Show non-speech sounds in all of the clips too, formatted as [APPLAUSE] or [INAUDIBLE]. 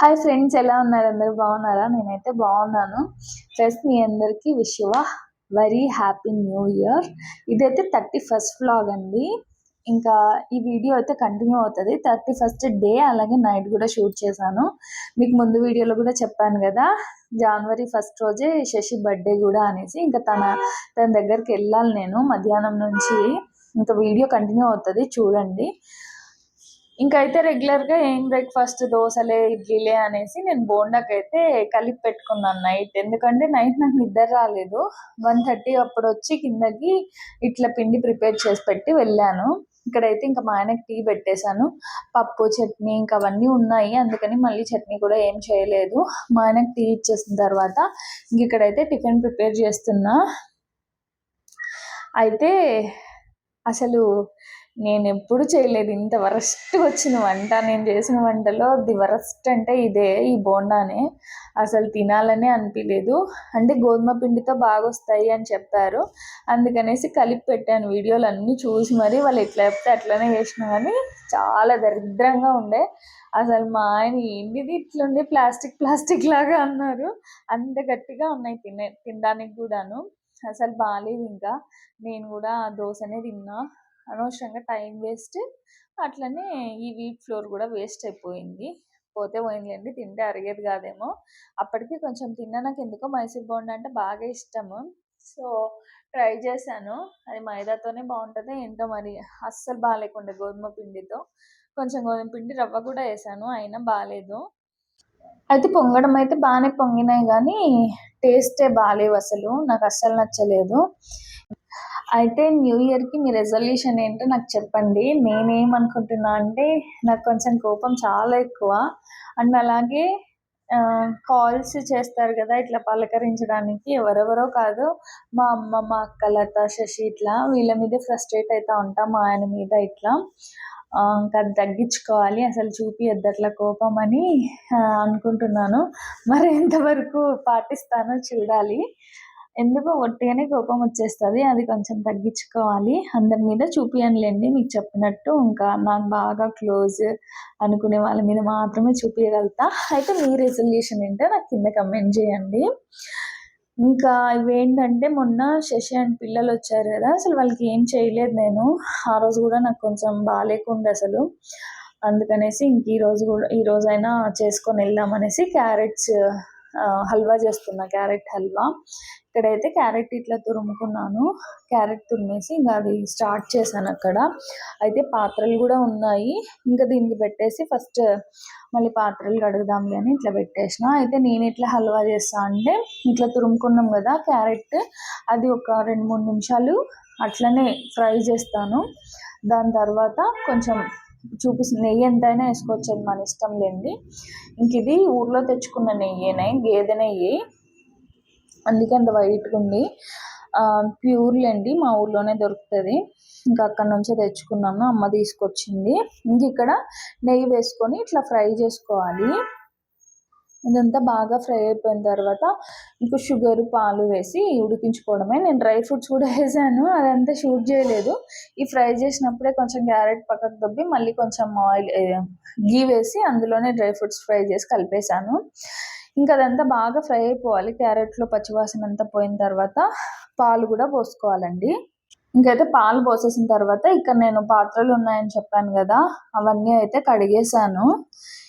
Hi friends ఎలా ఉన్నారు? అందరు బాగున్నారా? నేనైతే బాగున్నాను. ఫస్ట్ మీ అందరికీ wish you a very happy new year ఇదైతే థర్టీ ఫస్ట్ వ్లాగ్ అండి. ఇంకా ఈ వీడియో అయితే కంటిన్యూ అవుతుంది. థర్టీ ఫస్ట్ డే అలాగే నైట్ కూడా షూట్ చేశాను. మీకు ముందు వీడియోలో కూడా చెప్పాను కదా జనవరి ఫస్ట్ రోజే శశి బర్త్డే కూడా అనేసి ఇంకా తన తన దగ్గరికి వెళ్ళాలి నేను మధ్యాహ్నం నుంచి. ఇంకా వీడియో కంటిన్యూ అవుతుంది చూడండి. ఇంకా అయితే రెగ్యులర్గా ఏం బ్రేక్ఫాస్ట్ దోశలే ఇడ్లీలే అనేసి నేను బోండాకి అయితే కలిపి పెట్టుకున్నాను నైట్. ఎందుకంటే నైట్ నాకు నిద్ర రాలేదు. వన్ థర్టీ అప్పుడు వచ్చి కిందకి ఇట్లా పిండి ప్రిపేర్ చేసి పెట్టి వెళ్ళాను. ఇక్కడైతే ఇంకా మా ఆయనకి టీ పెట్టేశాను. పప్పు చట్నీ ఇంకా అవన్నీ ఉన్నాయి. అందుకని మళ్ళీ చట్నీ కూడా ఏం చేయలేదు. మా ఆయనకి టీ ఇచ్చేసిన తర్వాత ఇంక ఇక్కడైతే టిఫిన్ ప్రిపేర్ చేస్తున్నా. అయితే అసలు నేను ఎప్పుడు చేయలేదు. ఇంత వరస్ట్ వచ్చిన వంట నేను చేసిన వంటలో ది వరస్ట్ అంటే ఇదే ఈ బోండానే. అసలు తినాలనే అనిపించలేదు అంటే గోధుమ పిండితో బాగా వస్తాయి అని చెప్పారు. అందుకనేసి కలిపి పెట్టాను. వీడియోలు అన్నీ చూసి మరి వాళ్ళు ఎట్లా చెప్తే అట్లనే చేసిన కానీ చాలా దరిద్రంగా ఉండే. అసలు మా ఆయన ఏంటిది ఇట్లుంది ప్లాస్టిక్ ప్లాస్టిక్ లాగా అన్నారు. అంత గట్టిగా ఉన్నాయి తినే తినడానికి కూడాను. అసలు బాగాలేదు ఇంకా. నేను కూడా దోశనే తిన్నా. అనవసరంగా టైం వేస్ట్. అట్లనే ఈ వీట్ ఫ్లోర్ కూడా వేస్ట్ అయిపోయింది. పోతే పోయిందండి తింటే అరిగేది కాదేమో. అప్పటికి కొంచెం తిన్నా నాకు ఎందుకో మైసూర్ బోండా అంటే బాగా ఇష్టము. సో ట్రై చేశాను. అది మైదాతోనే బాగుంటుంది. ఏంటో మరి అస్సలు బాగాలేకుండా గోధుమ పిండితో. కొంచెం గోధుమ పిండి రవ్వ కూడా వేసాను అయినా బాగాలేదు. అయితే పొంగడం అయితే బాగానే పొంగినాయి కానీ టేస్టే బాగాలేవు అసలు. నాకు అస్సలు నచ్చలేదు. అయితే న్యూ ఇయర్కి మీ రెజల్యూషన్ ఏంటో నాకు చెప్పండి. నేనేమనుకుంటున్నా అంటే నాకు కొంచెం కోపం చాలా ఎక్కువ. అండ్ అలాగే కాల్స్ చేస్తారు కదా ఇట్లా పలకరించడానికి. ఎవరెవరో కాదు మా అమ్మ మా అక్క లత శశి ఇట్లా వీళ్ళ మీదే ఫ్రస్ట్రేట్ అవుతూ ఉంటాం మా ఆయన మీద ఇట్లా. ఇంకా తగ్గించుకోవాలి అసలు చూపియద్దు అట్లా కోపం అని అనుకుంటున్నాను. మరి ఎంతవరకు పాటిస్తానో చూడాలి. ఎందుకో ఒట్టిగానే కోపం వచ్చేస్తుంది అది కొంచెం తగ్గించుకోవాలి. అందరి మీద చూపించలేండి మీకు చెప్పినట్టు ఇంకా నాకు బాగా క్లోజ్ అనుకునే వాళ్ళ మీద మాత్రమే చూపించగలుగుతా అయితే మీ రెజల్యూషన్ ఏంటో నాకు కింద కమెంట్ చేయండి. ఇంకా ఇవేంటంటే మొన్న శశి అండ్ పిల్లలు వచ్చారు కదా అసలు వాళ్ళకి ఏం చేయలేదు నేను. ఆ రోజు కూడా నాకు కొంచెం బాగాలేకుండా అసలు. అందుకనేసి ఇంక ఈ రోజు కూడా ఈ రోజైనా చేసుకొని వెళ్దామనేసి క్యారెట్స్ హల్వా చేస్తున్నా క్యారెట్ హల్వా. ఇక్కడైతే క్యారెట్ ఇట్లా తురుముకున్నాను. క్యారెట్ తురిమేసి ఇంకా అది స్టార్ట్ చేశాను అక్కడ. అయితే పాత్రలు కూడా ఉన్నాయి. ఇంకా దీనికి పెట్టేసి ఫస్ట్ మళ్ళీ పాత్రలు కడుగుదాంలే అని ఇట్లా పెట్టేసిన. అయితే నేను ఇట్లా హల్వా చేస్తా అంటే ఇట్లా తురుముకున్నాం కదా క్యారెట్ అది ఒక రెండు మూడు నిమిషాలు అట్లనే ఫ్రై చేస్తాను. దాని తర్వాత కొంచెం చూపిస్తుంది నెయ్యి ఎంతైనా వేసుకోవచ్చు అది మన ఇష్టం లేండి ఇంక ఇది ఊర్లో తెచ్చుకున్న నెయ్యేనే? గేదె నెయ్యి. అందుకే అంత వైట్గా ఉంది. ప్యూర్లేండి మా ఊర్లోనే దొరుకుతుంది. ఇంకా అక్కడ నుంచే తెచ్చుకున్నాను అమ్మ తీసుకొచ్చింది. ఇంక ఇక్కడ నెయ్యి వేసుకొని ఇట్లా ఫ్రై చేసుకోవాలి. ఇదంతా బాగా ఫ్రై అయిపోయిన తర్వాత ఇంకా షుగర్ పాలు వేసి ఉడికించుకోవడమే. నేను డ్రై ఫ్రూట్స్ కూడా [LAUGHS] వేసాను. అదంతా షూట్ చేయలేదు. ఈ ఫ్రై చేసినప్పుడే కొంచెం క్యారెట్ పక్కకు దొబ్బి మళ్ళీ కొంచెం ఆయిల్ గీ వేసి అందులోనే డ్రై ఫ్రూట్స్ ఫ్రై చేసి కలిపేశాను. ఇంకా అదంతా బాగా ఫ్రై అయిపోవాలి. క్యారెట్లో పచ్చివాసన అంతా పోయిన తర్వాత పాలు కూడా పోసుకోవాలండి. ఇంకైతే పాలు పోసేసిన తర్వాత ఇక్కడ నేను పాత్రలు ఉన్నాయని చెప్పాను కదా అవన్నీ అయితే కడిగేసాను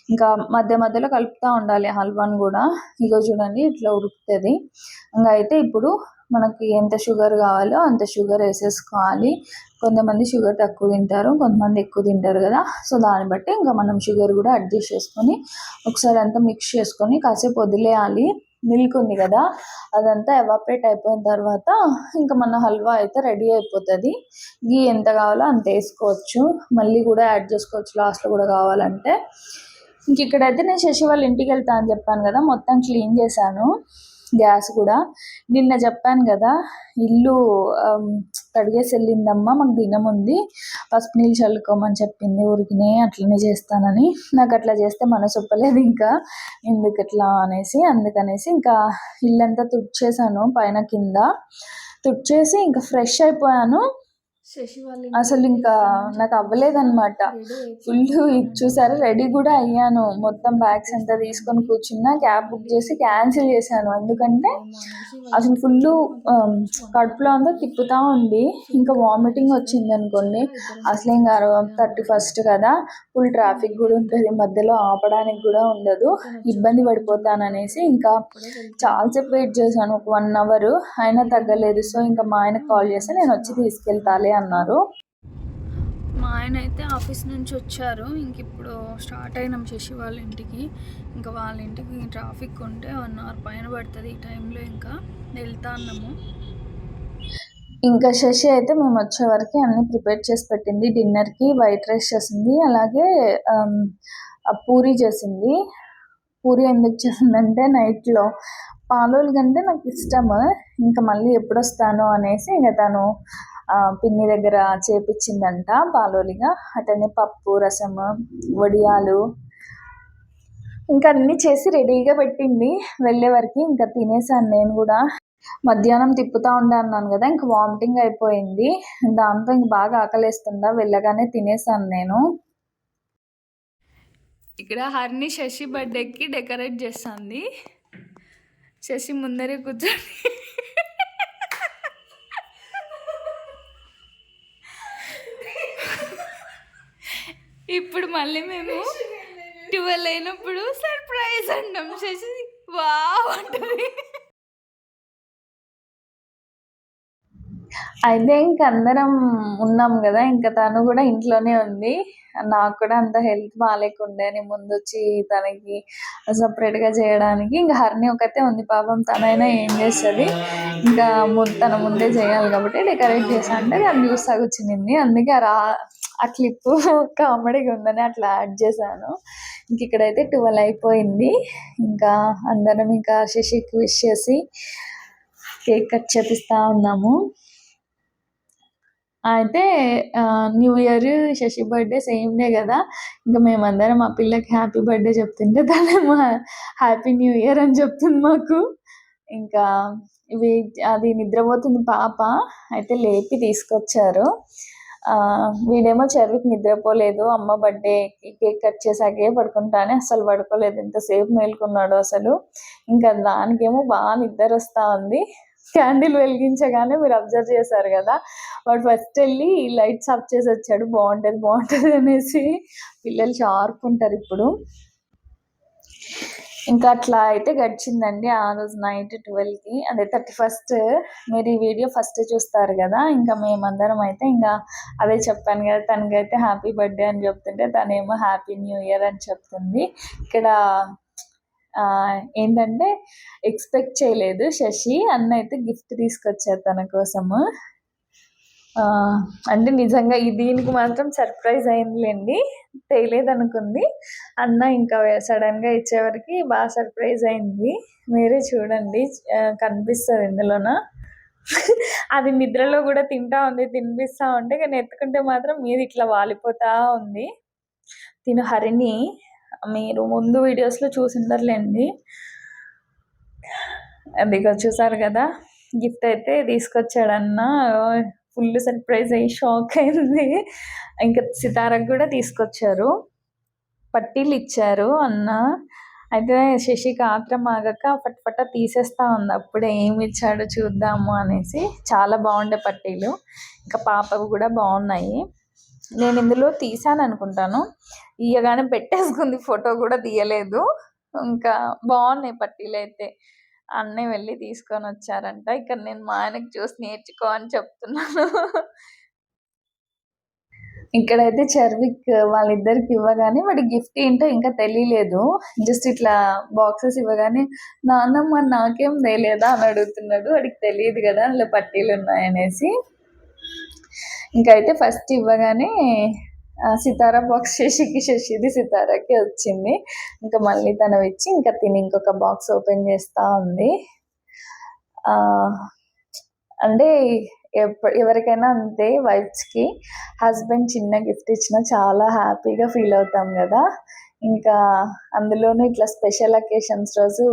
ఇంకా మధ్య మధ్యలో కలుపుతూ ఉండాలి హల్వాని కూడా. ఇగో చూడండి ఇట్లా ఉడుకుతుంది ఇంకా అయితే ఇప్పుడు మనకి ఎంత షుగర్ కావాలో అంత షుగర్ వేసేసుకోవాలి. కొంతమంది షుగర్ తక్కువ తింటారు కొంతమంది ఎక్కువ తింటారు కదా. సో దాన్ని బట్టి ఇంకా మనం షుగర్ కూడా అడ్జస్ట్ చేసుకొని ఒకసారి అంతా మిక్స్ చేసుకొని కాసేపు వదిలేయాలి. మిల్క్ ఉంది కదా అదంతా ఎవాపరేట్ అయిపోయిన తర్వాత ఇంకా మన హల్వా అయితే రెడీ అయిపోతుంది. గీ ఎంత కావాలో అంత వేసుకోవచ్చు. మళ్ళీ కూడా యాడ్ చేసుకోవచ్చు లాస్ట్లో కూడా కావాలంటే. ఇంక ఇక్కడైతే నేను శశి వాళ్ళ ఇంటికి వెళ్తా అని చెప్పాను కదా మొత్తం క్లీన్ చేశాను గ్యాస్ కూడా. నిన్న చెప్పాను కదా ఇల్లు కడిగేసి వెళ్ళిందమ్మా మాకు దినం ఉంది పసుపు నీళ్ళు చల్లుకోమని చెప్పింది ఊరికినే అట్లనే చేస్తానని. నాకు అట్లా చేస్తే మనసు ఒప్పలేదు ఇంకా ఎందుకు ఎట్లా అనేసి అందుకనేసి ఇంకా ఇల్లంతా తుడిచేసాను పైన కింద. తుడిచేసి ఇంకా ఫ్రెష్ అయిపోయాను అసలు ఇంకా నాకు అవ్వలేదన్నమాట. ఫుల్ చూసారా? రెడీ కూడా అయ్యాను. మొత్తం బ్యాగ్స్ అంతా తీసుకొని కూర్చున్నా. క్యాబ్ బుక్ చేసి క్యాన్సిల్ చేశాను. ఎందుకంటే అసలు ఫుల్ కడుపులో అంతా తిప్పుతా ఉంది. ఇంకా వామిటింగ్ వచ్చింది అనుకోండి. అసలు ఇంకా థర్టీ ఫస్ట్ కదా. ఫుల్ ట్రాఫిక్ కూడా ఉంటుంది. మధ్యలో ఆపడానికి కూడా ఉండదు. ఇబ్బంది పడిపోతాననేసి ఇంకా చాలాసేపు వెయిట్ చేశాను. ఒక వన్ అవర్ అయినా తగ్గలేదు. సో ఇంకా మా ఆయనకు కాల్ చేస్తే నేను వచ్చి తీసుకెళ్తాలే అన్నారు. మా ఆయన అయితే ఆఫీస్ నుంచి వచ్చారు. ఇంక ఇప్పుడు స్టార్ట్ అయినాం శశి వాళ్ళ ఇంటికి. ఇంకా వాళ్ళ ఇంటికి ట్రాఫిక్ ఉంటే వన్ అవర్ పైన పడుతుంది ఈ టైంలో ఇంకా వెళ్తా అన్నాము. ఇంకా శశి అయితే మేము వచ్చే వరకు అన్ని ప్రిపేర్ చేసి పెట్టింది. డిన్నర్కి వైట్ రైస్ చేసింది. అలాగే పూరి చేసింది. పూరి ఎందుకు చేసిందంటే నైట్లో పాలోలు కంటే నాకు ఇష్టం ఇంకా మళ్ళీ ఎప్పుడు వస్తాను అనేసి ఇంకా తను పిన్ని దగ్గర చేపించిందంట పాలోలిగా. అటనే పప్పు రసం వడియాలు ఇంకా అన్ని చేసి రెడీగా పెట్టింది. వెళ్ళే వరకు ఇంకా తినేసాను నేను కూడా. మధ్యాహ్నం తిప్పుతా ఉండే అన్నాను కదా ఇంకా వామిటింగ్ అయిపోయింది. దాంతో ఇంక బాగా ఆకలేస్తుందా వెళ్ళగానే తినేసాను నేను. ఇక్కడ హర్ని శశి బర్త్డేకి డెకరేట్ చేస్తుంది. శశి ముందరే కూర్చొని ఇప్పుడు మళ్ళీ మేము ట్వెల్వ్ అయినప్పుడు సర్ప్రైజ్ అంటాం. శశి వావ్ అంటది. అయితే ఇంక అందరం ఉన్నాం కదా ఇంకా తను కూడా ఇంట్లోనే ఉంది. నాకు కూడా అంత హెల్త్ బాగాలేకుండే నేను ముందు వచ్చి తనకి సపరేట్గా చేయడానికి. ఇంకా హర్ని ఒకతే ఉంది పాపం తనైనా ఏం చేస్తుంది? ఇంకా ము- తన ముందే చేయాలి కాబట్టి డెకరేట్ చేసా అంటే దాన్ని చూస్తా కూర్చునింది అందుకే ఆ రా ఆ క్లిప్ కామెడీగా [LAUGHS] ఉందని అట్లా యాడ్ చేశాను. ఇంక ఇక్కడైతే ట్వెల్వ్ అయిపోయింది. ఇంకా అందరం ఇంకా శశికి విష్ చేసి కేక్ కట్ చేపిస్తా ఉన్నాము. అయితే new year Sashi birthday same day కదా. ఇంకా మేమందరం మా పిల్లకి హ్యాపీ బర్త్డే చెప్తుంటే తనేమో హ్యాపీ న్యూ ఇయర్ అని చెప్తుంది మాకు. ఇంకా ఇవి అది నిద్రపోతుంది పాప. అయితే లేపి తీసుకొచ్చారు. వీడేమో చెరువుకి నిద్రపోలేదు అమ్మ బర్త్డే కేక్ కట్ చేసాకే పడుకుంటానే అసలు పడుకోలేదు ఎంతసేపు మేల్కున్నాడు అసలు. ఇంకా దానికేమో బాగా నిద్ర వస్తా ఉంది. క్యాండిల్ వెలిగించగానే మీరు అబ్జర్వ్ చేశారు కదా వాడు ఫస్ట్ వెళ్ళి లైట్స్ ఆఫ్ చేసి వచ్చాడు బాగుంటుంది బాగుంటుంది అనేసి. పిల్లలు షార్ప్ ఉంటారు ఇప్పుడు. ఇంకా అట్లా అయితే గడిచిందండి ఆ రోజు నైట్ ట్వెల్వ్కి. అదే థర్టీ ఫస్ట్ మీరు ఈ వీడియో ఫస్ట్ చూస్తారు కదా ఇంకా మేమందరం అయితే ఇంకా అదే చెప్పాను కదా తనకైతే హ్యాపీ బర్త్డే అని చెప్తుంటే తనేమో హ్యాపీ న్యూ ఇయర్ అని చెప్తుంది. ఇక్కడ ఏంటంటే ఎక్స్పెక్ట్ చేయలేదు శశి అన్న అయితే గిఫ్ట్ తీసుకొచ్చారు తన కోసము. అంటే నిజంగా ఈ దీనికి మాత్రం సర్ప్రైజ్ అయిందిలేండి. తెలియదనుకుంది అన్న ఇంకా సడన్గా ఇచ్చేవరకు బాగా సర్ప్రైజ్ అయింది. మీరే చూడండి కనిపిస్తుంది ఇందులోన. అది నిద్రలో కూడా తింటా ఉంది తినిపిస్తూ ఉంటే కానీ ఎత్తుకుంటే మాత్రం మీది ఇట్లా వాలిపోతా ఉంది. తిను హరిని మీరు ముందు వీడియోస్లో చూసిందర్లేండి. అది చూసారు కదా గిఫ్ట్ అయితే తీసుకొచ్చాడన్న. ఫుల్ సర్ప్రైజ్ అయ్యి షాక్ అయింది. ఇంకా సితారకు కూడా తీసుకొచ్చారు. పట్టీలు ఇచ్చారు అన్న. అయితే శశికి ఆత్రం ఆగక పట్ పట్ట తీసేస్తా ఉంది. అప్పుడే ఏమి ఇచ్చాడో చూద్దాము అనేసి చాలా బాగుండే పట్టీలు. ఇంకా పాపవి కూడా బాగున్నాయి. నేను ఇందులో తీసాను అనుకుంటాను. ఇయ్యగానే పెట్టేసుకుంది. ఫోటో కూడా తీయలేదు. ఇంకా బాగున్నాయి పట్టీలు అయితే. అన్నయ్య వెళ్ళి తీసుకొని వచ్చారంట ఇక్కడ నేను మా ఆయనకి చూసి నేర్చుకో అని చెప్తున్నాను. ఇక్కడైతే చర్విక్ వాళ్ళిద్దరికి ఇవ్వగానే వాడి గిఫ్ట్ ఏంటో ఇంకా తెలియలేదు. జస్ట్ ఇట్లా బాక్సెస్ ఇవ్వగానే నాన్నమ్మ నాకేం తెలియదా? అని అడుగుతున్నాడు. వాడికి తెలియదు కదా అందులో పట్టీలు ఉన్నాయనేసి ఇంకా అయితే ఫస్ట్ ఇవ్వగానే సితారా బాక్స్ శశికి శశిది సితారాకి వచ్చింది. ఇంకా మళ్ళీ తను ఇచ్చి ఇంకా తిని ఇంకొక బాక్స్ ఓపెన్ చేస్తూ ఉంది. అంటే ఎవరికైనా అంతే వైఫ్స్కి హస్బెండ్ చిన్న గిఫ్ట్ ఇచ్చినా చాలా హ్యాపీగా ఫీల్ అవుతాం కదా. ఇంకా అందులోనూ ఇట్లా స్పెషల్ అకేషన్స్ రోజు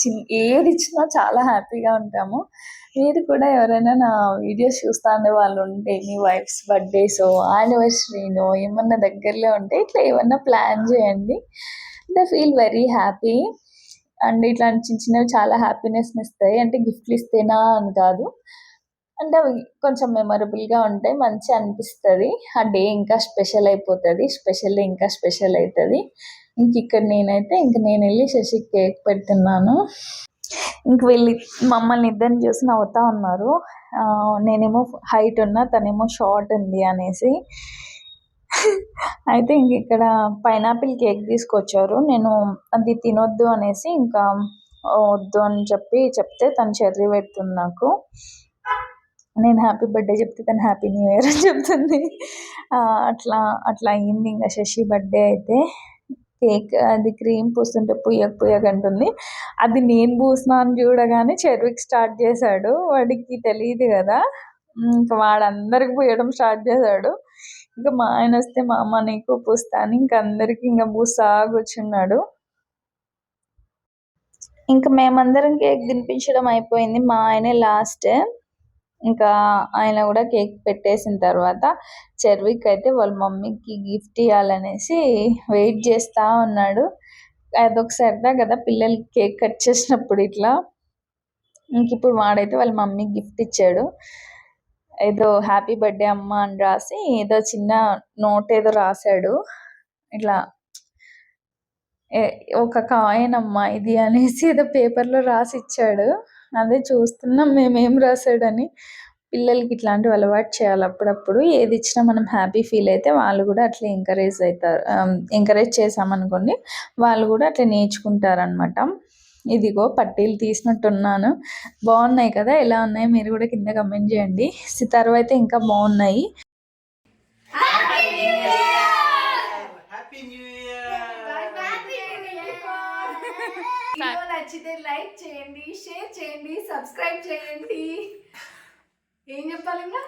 చిన్ ఏది ఇచ్చినా చాలా హ్యాపీగా ఉంటాము. మీరు కూడా ఎవరైనా నా వీడియోస్ చూస్తా ఉండే వాళ్ళు ఉంటే మీ వైఫ్స్ బర్త్డేస్ యానివర్సరీనో ఏమన్నా దగ్గరలో ఉంటే ఇట్లా ఏమన్నా ప్లాన్ చేయండి. The feel very happy. And ఇట్లాంటి చిన్న చిన్నవి చాలా హ్యాపీనెస్ని ఇస్తాయి. అంటే గిఫ్ట్లు ఇస్తేనా అని కాదు. అంటే అవి కొంచెం మెమరబుల్గా ఉంటాయి మంచి అనిపిస్తుంది. ఆ డే ఇంకా స్పెషల్ అయిపోతుంది. స్పెషల్ ఇంకా స్పెషల్ అవుతుంది ఇంక ఇక్కడ నేనైతే ఇంక నేను వెళ్ళి శశికి కేక్ పెడుతున్నాను. ఇంక వెళ్ళి మమ్మల్ని ఇద్దరిని చూసి నవ్వుతా ఉన్నారు. నేనేమో హైట్ ఉన్నా తనేమో షార్ట్ ఉంది అనేసి. అయితే ఇంక ఇక్కడ పైనాపిల్ కేక్ తీసుకొచ్చారు. నేను అది తినొద్దు అనేసి ఇంకా వద్దు అని చెప్పి చెప్తే తను చెర్రీ పెడుతుంది నాకు. నేను హ్యాపీ బర్త్డే చెప్తే తను హ్యాపీ న్యూ ఇయర్ అని చెప్తుంది. అట్లా అట్లా అయింది ఇంకా శశి బర్త్డే అయితే. కేక్ అది క్రీమ్ పూస్తుంటే పుయ్యక పుయ్యక అంటుంది. అది నేను పూసిన అని చూడగానే చెరువుకి స్టార్ట్ చేశాడు. వాడికి తెలియదు కదా. ఇంకా వాడందరికి పూయడం స్టార్ట్ చేశాడు. ఇంకా మా ఆయన వస్తే మా అమ్మ నీకు పూస్తాను. ఇంకా అందరికి ఇంకా పూస్తా కూర్చున్నాడు. ఇంకా మేమందరం కేక్ తినిపించడం అయిపోయింది. మా ఆయనే లాస్ట్. ఇంకా ఆయన కూడా కేక్ పెట్టేసిన తర్వాత చెర్విక్ అయితే వాళ్ళ మమ్మీకి గిఫ్ట్ ఇవ్వాలనేసి వెయిట్ చేస్తా ఉన్నాడు. అదొక సరదా కదా పిల్లలకి కేక్ కట్ చేసినప్పుడు ఇట్లా. ఇంక ఇప్పుడు వాడైతే వాళ్ళ మమ్మీకి గిఫ్ట్ ఇచ్చాడు. ఏదో హ్యాపీ బర్త్డే అమ్మ అని రాసి ఏదో చిన్న నోట్ ఏదో రాశాడు. ఇట్లా ఒక కాయిన్ అమ్మా ఇది అనేసి ఏదో పేపర్లో రాసి ఇచ్చాడు. అదే చూస్తున్నాం మేమేం రాశాడని. పిల్లలకి ఇట్లాంటివి అలవాటు చేయాలి అప్పుడప్పుడు. ఏది ఇచ్చినా మనం హ్యాపీ ఫీల్ అయితే వాళ్ళు కూడా అట్లా ఎంకరేజ్ అవుతారు ఎంకరేజ్ చేసామనుకోండి వాళ్ళు కూడా అట్లా నేర్చుకుంటారనమాట ఇదిగో పట్టీలు తీసినట్టున్నాను. బాగున్నాయి కదా? ఎలా ఉన్నాయి? మీరు కూడా కింద కమెంట్ చేయండి. సితారు అయితే ఇంకా బాగున్నాయి హ్యాపీ న్యూ ఇయర్ వీడియో నచ్చితే లైక్ చేయండి షేర్ చేయండి సబ్స్క్రైబ్ చేయండి. ఏం చెప్పాలి ఇంకా?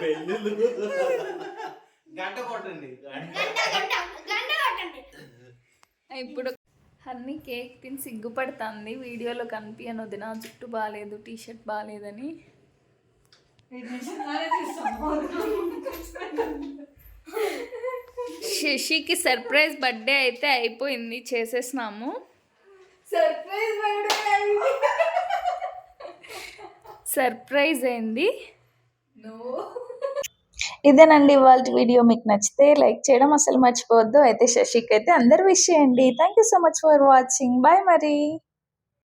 బెల్లులు గంట కొట్టండి. ఇప్పుడు అన్ని కేక్ తిని సిగ్గుపడుతుంది. వీడియోలో కనిపించను వదిన జుట్టు బాగాలేదు టీ షర్ట్ బాగాలేదని శశికి సర్ప్రైజ్ బర్త్డే అయితే అయిపోయింది చేసేసినాము. సర్ప్రైజ్ సర్ప్రైజ్ అయింది. ఇదేనండి ఇవాళ వీడియో. మీకు నచ్చితే లైక్ చేయడం అసలు మర్చిపోవద్దు. అయితే శశికి అయితే అందరు విష్ చేయండి. Thank you so much for watching bye మరి.